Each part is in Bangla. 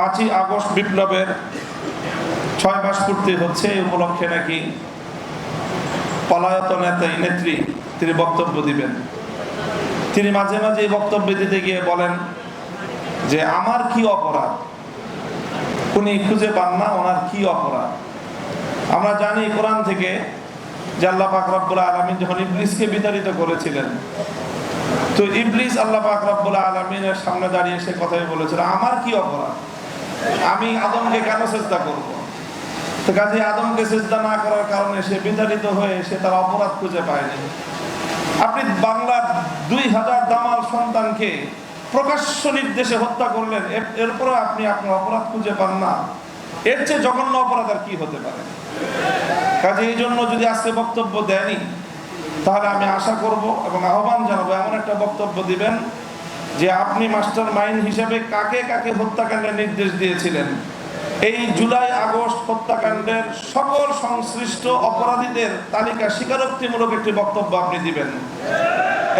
পাঁচই আগস্ট বিপ্লবের ছয় মাস পূর্তি হচ্ছে এই উপলক্ষে নাকি পলায়ত নেতা নেত্রী, তিনি বক্তব্য দিবেন। তিনি মাঝে মাঝে এই বক্তব্য দিতে গিয়ে বলেন যে, আমার কি অপরাধ? উনি খুঁজে পান না, ওনার কি অপরাধ? আমরা জানি কোরআন থেকে যে আল্লাহ পাক রব্বুল আলমিন যখন ইবলিসকে বিতাড়িত করেছিলেন, তো ইবলিস আল্লাহ পাক রব্বুল আলমিনের সামনে দাঁড়িয়ে সে কথাই বলেছিল, আমার কি অপরাধ? আমি আদমকে কেন চেষ্টা করব? তো কাজে আদমকে চেষ্টা না করার কারণে সে বিতাড়িত হয়ে সে তার অপরাধ খুঁজে পায়নি। আপনি বাংলার দুই হাজার দামাল সন্তানকে প্রকাশ্য নির্দেশে হত্যা করলেন, এর- এরপরে আপনি আপনার অপরাধ খুঁজে পান না। এর চেয়ে জঘন্য অপরাধ আর কি হতে পারে? কাজে এই জন্য যদি আজকে বক্তব্য দেয়নি, তাহলে আমি আশা করব এবং আহ্বান জানাব, এমন একটা বক্তব্য দিবেন যে আপনি মাস্টার মাইন্ড হিসেবে কাকে কাকে হত্যাকাণ্ডের নির্দেশ দিয়েছিলেন? এই জুলাই, আগস্ট হত্যাকাণ্ডের সকল সংশ্লিষ্ট অপরাধীদের তালিকা স্বীকারোক্তিমূলক একটি বক্তব্য আপনি দিবেন।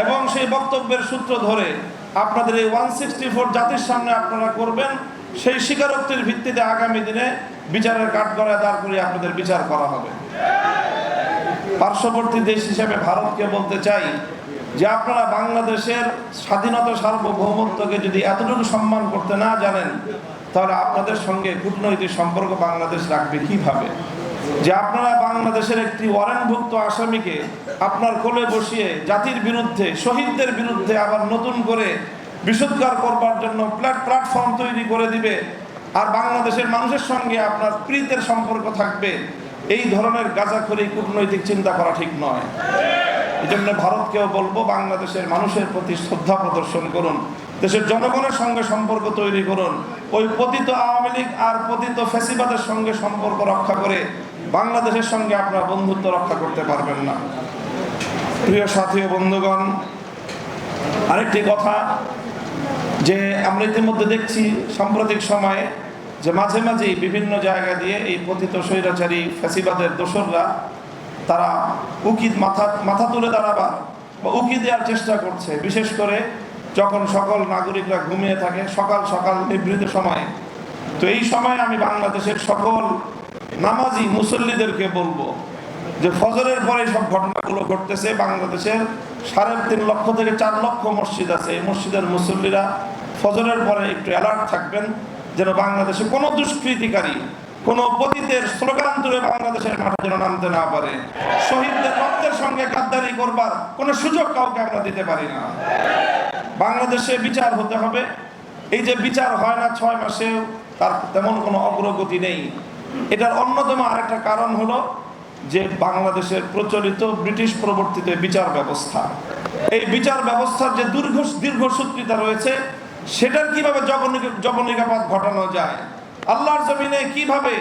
এবং সেই বক্তব্যের সূত্র ধরে আপনাদের এই ওয়ান সিক্সটি ফোর জাতির সামনে আপনারা করবেন, সেই স্বীকারোক্তির ভিত্তিতে আগামী দিনে বিচারের কাঠগড়ায় দাঁড় করিয়ে আপনাদের বিচার করা হবে। পার্শ্ববর্তী দেশ হিসেবে ভারতকে বলতে চাই যে আপনারা বাংলাদেশের স্বাধীনতা সার্বভৌমত্বকে যদি এতটুকু সম্মান করতে না জানেন, তাহলে আপনাদের সঙ্গে কূটনৈতিক সম্পর্ক বাংলাদেশ রাখবে কীভাবে? যে আপনারা বাংলাদেশের একটি ওয়ারেন্টভুক্ত আসামিকে আপনার কোলে বসিয়ে জাতির বিরুদ্ধে, শহীদদের বিরুদ্ধে আবার নতুন করে বিশুদ্ধার করবার জন্য প্ল্যাট, প্ল্যাটফর্ম তৈরি করে দিবে, আর বাংলাদেশের মানুষের সঙ্গে আপনার প্রীতের সম্পর্ক থাকবে, এই ধরনের গাঁজাখড়ি কূটনৈতিক চিন্তা করা ঠিক নয়। এই জন্য ভারতকেও বলব, বাংলাদেশের মানুষের প্রতি শ্রদ্ধা প্রদর্শন করুন, দেশের জনগণের সঙ্গে সম্পর্ক তৈরি করুন, ওই পতিত আওয়ামী লীগ আর পতিত ফেসিবাদের সঙ্গে সম্পর্ক রক্ষা করে বাংলাদেশের সঙ্গে আপনার বন্ধুত্ব রক্ষা করতে পারবেন না। প্রিয় সাথী ও বন্ধুগণ, আরেকটি কথা যে আমরা ইতিমধ্যে দেখছি সাম্প্রতিক সময়ে যে মাঝে মাঝেই বিভিন্ন জায়গা দিয়ে এই পতিত স্বৈরাচারী ফ্যাসিবাদের দোসররা তারা উকি মাথা মাথা তুলে দাঁড়াবার বা উকি দেওয়ার চেষ্টা করছে। বিশেষ করে যখন সকল নাগরিকরা ঘুমিয়ে থাকে, সকাল সকাল নিভৃত সময়ে। তো এই সময় আমি বাংলাদেশের সকল নামাজি মুসল্লিদেরকে বলব যে ফজরের পরে সব ঘটনাগুলো ঘটতেছে। বাংলাদেশের সাড়ে তিন লক্ষ থেকে চার লক্ষ মসজিদ আছে। এই মসজিদের মুসল্লিরা ফজরের পরে একটু অ্যালার্ট থাকবেন যেন বাংলাদেশে কোনো দুষ্কৃতিকারী কোনো পতিতের স্লোগান তুলে বাংলাদেশের মাঠে যেন নামতে না পারে। শহীদদের রক্তের সঙ্গে গাদ্দারি করবার কোনো সুযোগ কাউকে আমরা দিতে পারি না। বাংলাদেশে বিচার হতে হবে। এই যে বিচার হয় না ছয় মাসেও, তার তেমন কোনো অগ্রগতি নেই। এটার অন্যতম আরেকটা কারণ হলো যে বাংলাদেশের প্রচলিত ব্রিটিশ প্রবর্তিত বিচার ব্যবস্থা। এই বিচার ব্যবস্থার যে দীর্ঘ দীর্ঘসূত্রিতা রয়েছে, সেটার কীভাবে জবনিক- জবনিকাপাত ঘটানো যায় আল্লাহর জমিনে কীভাবে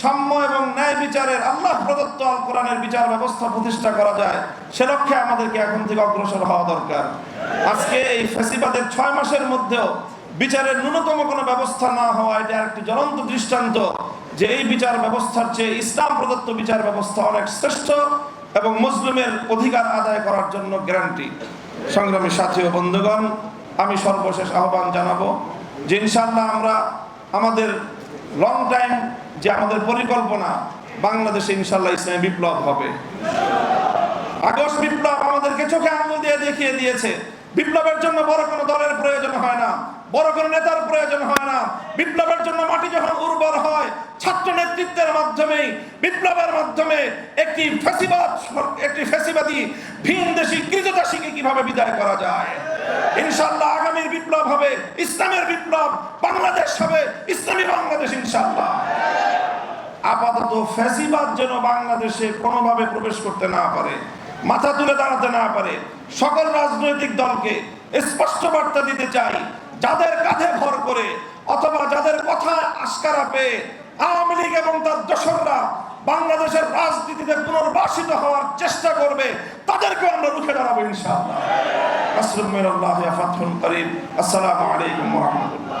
সাম্য এবং ন্যায় বিচারের আল্লাহ প্রদত্ত আল কোরআনের বিচার ব্যবস্থা প্রতিষ্ঠা করা যায়, সে লক্ষ্যে আমাদেরকে এখন থেকে অগ্রসর হওয়া দরকার। আজকে এই ফেসিবাদের ছয় মাসের মধ্যেও বিচারের ন্যূনতম কোনো ব্যবস্থা না হওয়া, এটা একটি জ্বলন্ত দৃষ্টান্ত যে এই বিচার ব্যবস্থার চেয়ে ইসলাম প্রদত্ত বিচার ব্যবস্থা অনেক শ্রেষ্ঠ এবং মুসলিমের অধিকার আদায় করার জন্য গ্যারান্টি। সংগ্রামী সাথী ও বন্ধুগণ, আমি সর্বশেষ আহ্বান জানাব যে ইনশাল্লাহ আমরা আমাদের লং টাইম যে আমাদের পরিকল্পনা, বাংলাদেশে ইনশাল্লাহ ইসলামী বিপ্লব হবে। আগস্ট বিপ্লব আমাদেরকে চোখে আঙুল দিয়ে দেখিয়ে দিয়েছে। বিপ্লবের জন্য বড় কোনো দলের প্রয়োজন হয় না। বড় কোনো নেতার প্রয়োজন হয় না। বিপ্লবের জন্য মাটি যখন উর্বর হয়, ছাত্র নেতৃত্বের মাধ্যমে বিপ্লবের মাধ্যমে একটি ফ্যাসিবাদ একটি ফ্যাসিবাদী ভিন দেশি কৃতদাসীকে কীভাবে বিদায় করা যায়? ইনশাল্লাহ বিপ্লব হবে, ইসলামের বিপ্লব, বাংলাদেশ হবে, ইসলামী বাংলাদেশ ইনশাল্লাহ আপাতত ফ্যাসিবাদ যেন বাংলাদেশে কোনোভাবে প্রবেশ করতে না পারে, মাথা তুলে দাঁড়াতে না পারে, সকল রাজনৈতিক দলকে স্পষ্ট বার্তা দিতে চাই, যাদের কাঁধে ভর করে অথবা যাদের কথা আস্কারা পেয়ে আওয়ামী লীগ এবং তার দোসররা বাংলাদেশের রাজনীতিতে পুনর্বাসিত হওয়ার চেষ্টা করবে তাদেরকে আমরা রুখে দাঁড়াবো ইনশাআল্লাহ। نصر من الله يا فتح قريب. السلام عليكم ورحمة الله.